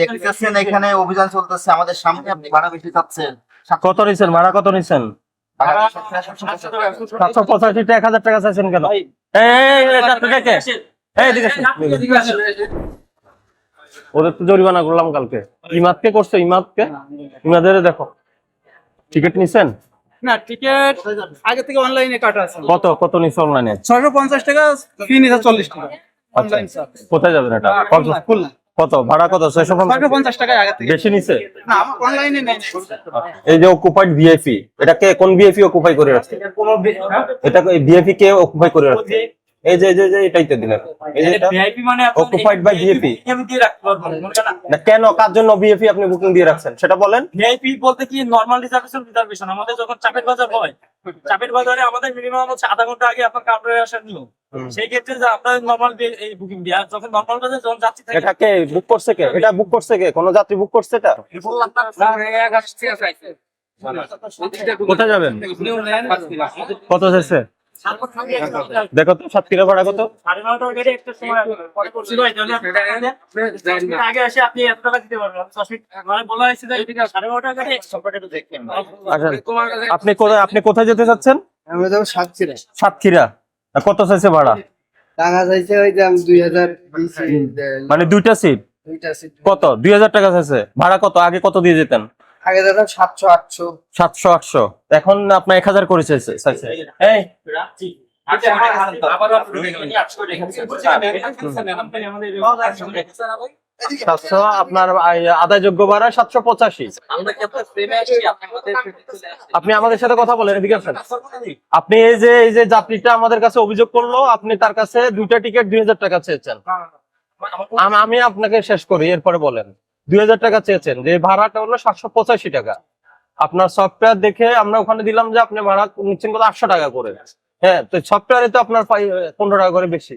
দেখতেছেন এখানে অভিযান চলতেছে আমাদের সামনে আপনি ভাড়া বেশি চাচ্ছেন। কত নিছেন? ভাড়া কত নিছেন? সাতশো পঁচাশি এক হাজার টাকা চাইছেন কেন। ওদের তো জরিমানা করলাম কালকে। ইমাদকে করছে ইমাদকে? ইমাদের দেখো। টিকিট নিছেন? না টিকিট আগে থেকে অনলাইনে কাটা আছে। কত কত নিছে অনলাইনে ছয়শো পঞ্চাশ টাকা ফি টাকা। অনলাইন কোথায় যাবেন এটা? খুলনা। কত? ভাড়া কত? ছয়শো পঞ্চাশ। টাকায় বেশি নিছে? না আমার অনলাইনে নেই। এই যে অকুপাইড ভিআইপি এটাকে কোন ভিআইপি অকুপাই করে রাখছে? এটা ভিআইপি কে অকুপাই করে রাখছে? এই যে যে- যে এটাই তো দিলেন এই যে এটা ভিআইপি মানে Occupied by VIP আমি দিয়ে রাখতে পারব না না? কেন কার জন্য ভিআইপি আপনি বুকিং দিয়ে রাখছেন? সেটা বলেন। ভিআইপি বলতে কি নরমাল রিজার্ভেশন রিজার্ভেশন আমাদের যখন চাপের বাজার হয় চাপের বাজারে আমাদের মিনিমাম হচ্ছে আধা ঘণ্টা আগে আপনার কাউন্টারে আসার নিয়ম। সেই ক্ষেত্রে যে আপনার নরমাল এই বুকিং দিয়া যখন নরমাল বাজার যখন যাচ্ছি থাকে এটা কে বুক করছে কে? এটা বুক করছে কে? কোন যাত্রী বুক করছে এটা? কোথায় যাবেন? কত চাইছে? দেখো তো সাতক্ষীরা ভাড়া কত? সাড়ে নটার গাড়ি একটা সময় পরে করছি ভাই তাহলে আপনি কোথায় আপনি কোথায় যেতে চাচ্ছেন? আমরা সাতক্ষীরা। সাতক্ষীরা। কত চাইছে ভাড়া? টাকা চাইছে ওই যে দুই হাজার মানে দুইটা সিট দুইটা সিট কত? দুই হাজার টাকা চাইছে। ভাড়া কত? আগে কত দিয়ে যেতেন? আগে দাদা সাতশো আটশো। সাতশো আটশো। এখন আপনার এক হাজার করে চাইছে চাইছে। এই রাখছি। আবার সাতশো আপনার আদায় যোগ্য ভাড়া সাতশো পঁচাশি। আপনি আমাদের সাথে কথা বলেন এদিকে আসেন। আপনি এই যে এই যে যাত্রীটা আমাদের কাছে অভিযোগ করল আপনি তার কাছে দুইটা টিকিট দুই হাজার টাকা চেয়েছেন। আমি আপনাকে শেষ করি এরপরে বলেন। দুই হাজার টাকা চেয়েছেন। যে ভাড়াটা হলো সাতশো পঁচাশি টাকা। আপনার সফটওয়্যার দেখে আমরা ওখানে দিলাম যে আপনি ভাড়া নিচ্ছেন কত আটশো টাকা করে। হ্যাঁ তো সফটওয়্যারে তো আপনার পনেরো টাকা করে বেশি।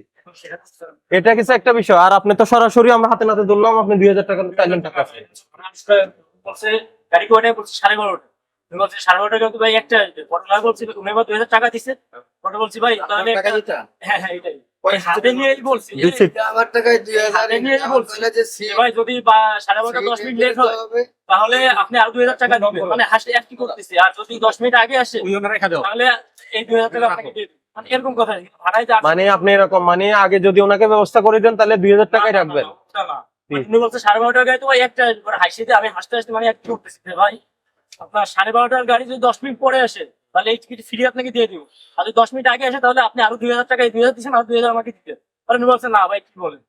এটা কিছু একটা বিষয়। আর আপনি তো সরাসরি আমরা হাতে নাতে ধরলাম, আপনি দুই হাজার টাকা টাকা গাড়ি করে সাড়ে বারোটা ভাই একটা বলছি হাজার টাকা। দিচ্ছে বলছি ভাই তাহলে হ্যাঁ হ্যাঁ এটাই। টাকায় হয় তাহলে আপনি আরও দুই হাজার টাকা দিবেন মানে হাসতে একই করতেছি। আর যদি দশ মিনিট আগে আসে তাহলে এই দুই হাজার টাকা আপনাকে মানে এরকম কথা ভাড়ায় মানে আপনি এরকম মানে আগে যদি ওনাকে ব্যবস্থা করে দেন তাহলে দুই হাজার টাকাই রাখবেন। উনি বলছে সাড়ে বারোটার গাড়ি তো ভাই একটা হাসিতে আমি হাসতে হাসতে মানে একটু করতেছি। যে ভাই আপনার সাড়ে বারোটার গাড়ি যদি দশ মিনিট পরে আসে তাহলে এই টিকিট ফ্রি আপনাকে দিয়ে দিব। আর যদি দশ মিনিট আগে আসে তাহলে আপনি আরও দুই হাজার টাকা দুই হাজার দিচ্ছেন আর দুই হাজার আমাকে দিতে। তাহলে উনি বলছে না ভাই কি বলেন?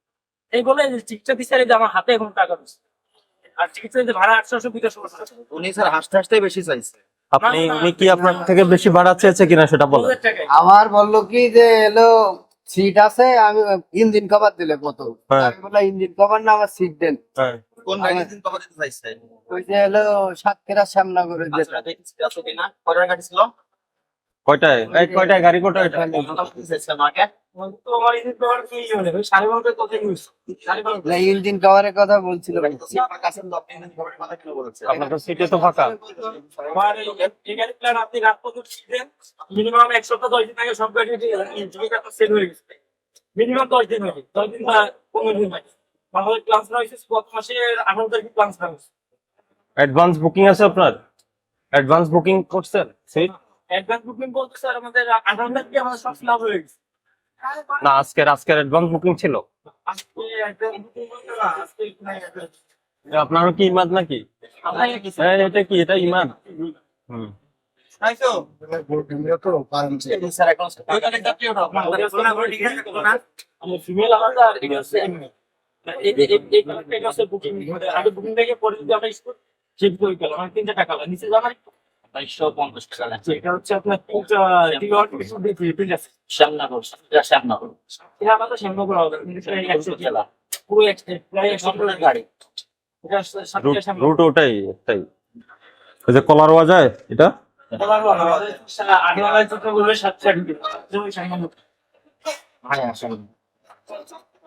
এই বলে যে টিকিটটা দিচ্ছে আর যে আমার হাতে এখন টাকা দিচ্ছে আর টিকিটটা দিতে ভাড়া আটশোশো বিকাশ উনি স্যার হাসতে হাসতে বেশি চাইছে। আপনি উনি কি আপনার থেকে বেশি ভাড়া চেয়েছে কিনা সেটা বলেন। আমার বলল কি যে এলো সিট আছে আমি ইঞ্জিন কভার দিলে কত? হ্যাঁ। আমি বললাম ইঞ্জিন কভার না আমার সিট দেন। হ্যাঁ। কোন দিতে চাইছে ওই যে আচ্ছা গাড়ি ছিল? কয়টায়? এই কয়টায় গাড়ি ইঞ্জিন কভারের কথা বলছিল। আপনার তো সিটে তো ফাঁকা। আপনি রাত পর্যন্ত ছিলেন মিনিমাম এক সপ্তাহ দশ দিন আগে সব গাড়ি মিনিমাম দশ দিন হবে। দশ দিন বা পনেরো দিন আমাদের ক্লাস না হয়েছে গত মাসের আঠারো তারিখে ক্লাস না হয়েছে। অ্যাডভান্স বুকিং আছে আপনার? অ্যাডভান্স বুকিং করছেন অ্যাডভান্স বুকিং বলতে স্যার আমাদের আঠারো তারিখে আমাদের সব ফিল হয়ে গেছে। না আজকের আজকের অ্যাডভান্স বুকিং ছিল? আজকে অ্যাডভান্স বুকিং বলতে না আজকে আপনারও কি ইমাদ নাকি? হ্যাঁ এটা কি? এটা ইমাদ হুম। স্যার এখন আমার ফিমেল এটা হচ্ছে male। এই এই এই এই এটা হচ্ছে বুকিং আগে বুকিং থেকে পরে যদি আমরা স্কুল চেক করে গেলাম মানে তিনটা টাকা লাগে। নিচে বাইশশো পঞ্চাশ টাকা লাগছে। এটা হচ্ছে আপনার শ্যামনগর। শ্যামনগর। এটা আমাদের হবে। একশো জেলা। পুরো প্রায় একশো গাড়ি। রুট ওটাই একটাই ওই যে কলারোয়া যায় এটা? আগে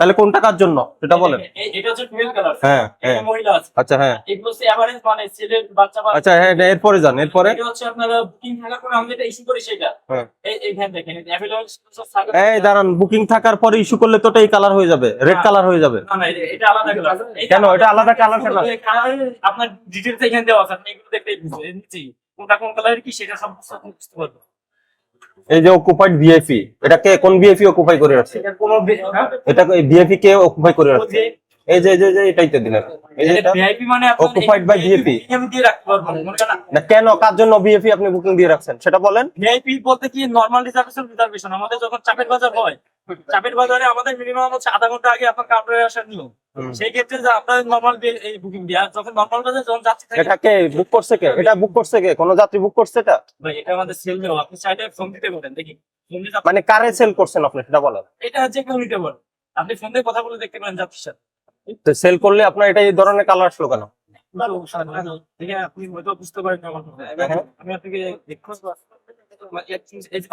তাহলে কোনটা কার জন্য? সেটা বলেন। এটা হচ্ছে ফিমেল কালার হ্যাঁ হ্যাঁ। মহিলা আছে। আচ্ছা হ্যাঁ। এগুলো হচ্ছে এভারেজ মানে ছেলের বাচ্চা আচ্ছা হ্যাঁ এরপরে যান এরপরে। এটা হচ্ছে আপনারা বুকিং থাকার পরে আমরা যেটা ইস্যু করি সেটা। হ্যাঁ। এই এইখানে দেখেন অ্যাভেলেবল এই দাঁড়ান বুকিং থাকার পরে ইস্যু করলে তো এই কালার হয়ে যাবে রেড কালার হয়ে যাবে। না না এটা- আলাদা কালার কেন? এটা আলাদা কেন? আপনার ডিটেলস এখানে দেওয়া আছে আপনি এগুলো দেখতে নিচ্ছি কোনটা কোন কালারের কি সেটা সব বুঝতে পারবেন। এই যে অকুপাইড ভিএফি এটা কে কোন ভিএফি অকুপাই করে রাখছে? এটা কোনো বে- হ্যাঁ? কে অকুপাই করে রাখছে? এই যে যে যে এটাই তো দিলেন এই যে ভিআইপি মানে Occupied by VIP আমি দিয়ে রাখতে পারব না। মনে কেন কার জন্য ভিআইপি আপনি বুকিং দিয়ে রাখছেন? সেটা বলেন। ভিআইপি বলতে কি নরমাল রিজার্ভেশন রিজার্ভেশন আমাদের যখন চাপের বাজার হয় চাপের বাজারে আমাদের মিনিমাম হচ্ছে আধা ঘণ্টা আগে আপনার কাউন্টারে আসার নিয়ম। সেই ক্ষেত্রে যে আমরা নরমাল এই বুকিং আর যখন নরমাল বাজার যখন যাচ্ছি থাকে এটা কে বুক করছে কে? এটা বুক করছে কে? কোন যাত্রী বুক করছে এটা? ভাই, এটা আমাদের সেল দেওয়া আপনি চাইলে ফোন দিতে পারেন দেখি। মানে কারে সেল করছেন আপনি? সেটা বলেন। এটা যে কেউ নিতে পারেন। আপনি ফোন দিয়ে কথা বলে দেখতে পারেন যাত্রীর সাথে। তো সেল করলে আপনার এটা এই ধরনের কালার আসলো কেন? আপনি হয়তো বুঝতে পারেন কথা। আমি আপনাকে।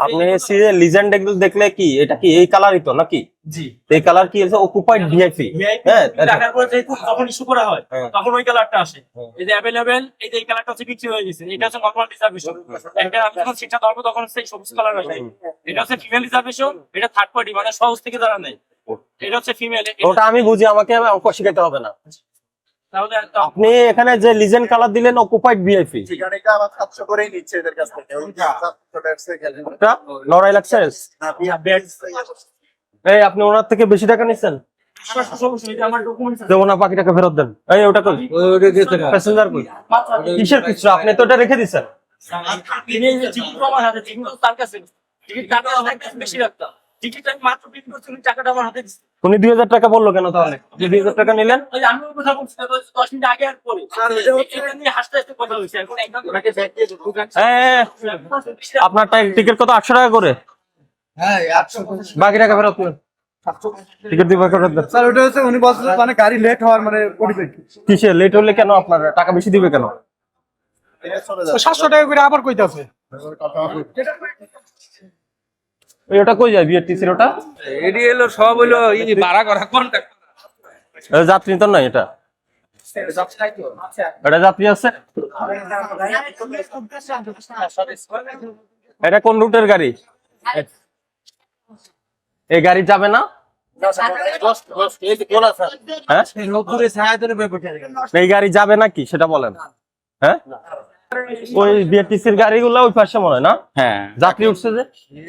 আপনি সিরিয়াল লিজেন্ড দেখলে কি? এটা কি এই কালারই তো নাকি? জি। এই কালার কি? হচ্ছে অকুপাইড ভিআইপি হ্যাঁ টাকার পরে যেহেতু যখন ইস্যু করা হয় হ্যাঁ। তখন ওই কালারটা আসে। হ্যাঁ। এই যে অ্যাভেলেবেল এই যে এই কালারটা হচ্ছে বিক্রি হয়ে গেছে। এটা হচ্ছে নর্মাল রিজার্ভেশন এটা আমি যখন সিটটা ধরবো তখন সেই সবুজ কালার আসে। এটা হচ্ছে ফিমেল রিজার্ভেশন এটা থার্ড পার্টি মানে সহজ থেকে যারা নেই এটা হচ্ছে ফিমেল ওটা আমি বুঝি আমাকে অঙ্ক শিখাইতে হবে না। তো আপনি এখানে যে লিজেন্ড কালার দিলেন অকুপাইড ভিআইপি ঠিকানাটা আবার সাতশো করেই নিচ্ছে এদের কাছ থেকে। ওই সাতশো টাকা গেলে। এটা নরাই লাক্সারিস না, বিয়া- বিয়া- এই আপনি ওনার থেকে বেশি টাকা নিচ্ছেন? আমার সমস্যা নেই, আমার ডকুমেন্টস দেবো না বাকি টাকা ফেরত দেন। এই ওটা কই? প্যাসেঞ্জার কই? কিসের আপনি তো এটা রেখে দিচ্ছেন। তিনি যে টিকিট আমার হাতে টিকিট তার কাছে টিকিট টাকা আমার বেশি রাখতাম। টিকিট আমি মাত্র প্রিন্ট করছি উনি টাকাটা আমার হাতে দিচ্ছে। উনি দুই হাজার টাকা বলল কেন তাহলে? যে দুই হাজার টাকা নিলেন? আমি কথা বলছি দশ মিনিট আগে আর পরে। হাসতে হাসতে কথা হয়েছে এখন একদম ওনাকে ব্যাগ দিয়ে দেবো। এই, আপনার টিকিট কত? আটশো টাকা করে? হ্যাঁ বাকি টাকা ফেরত টিকিট দিবে ফেরত স্যার ওটা হচ্ছে উনি মানে গাড়ি লেট হওয়ার মানে কিসে? লেট হলে কেন আপনার টাকা বেশি দিবে কেন। সাতশো টাকা করে আবার কইতে আছে ওটা কই যায় বিআরটিসির ওটা? এডি এলো সব ভাড়া করা যাত্রী তো নাই এটা? এটা যাত্রী আছে? এটা কোন রুটের গাড়ি? এই গাড়ি যাবে না? হ্যাঁ? এই গাড়ি যাবে নাকি সেটা বলেন। হ্যাঁ? ওই বিআরটিসির গাড়িগুলো ওই পাশে মনে হয় না? হ্যাঁ। যাত্রী উঠছে যে?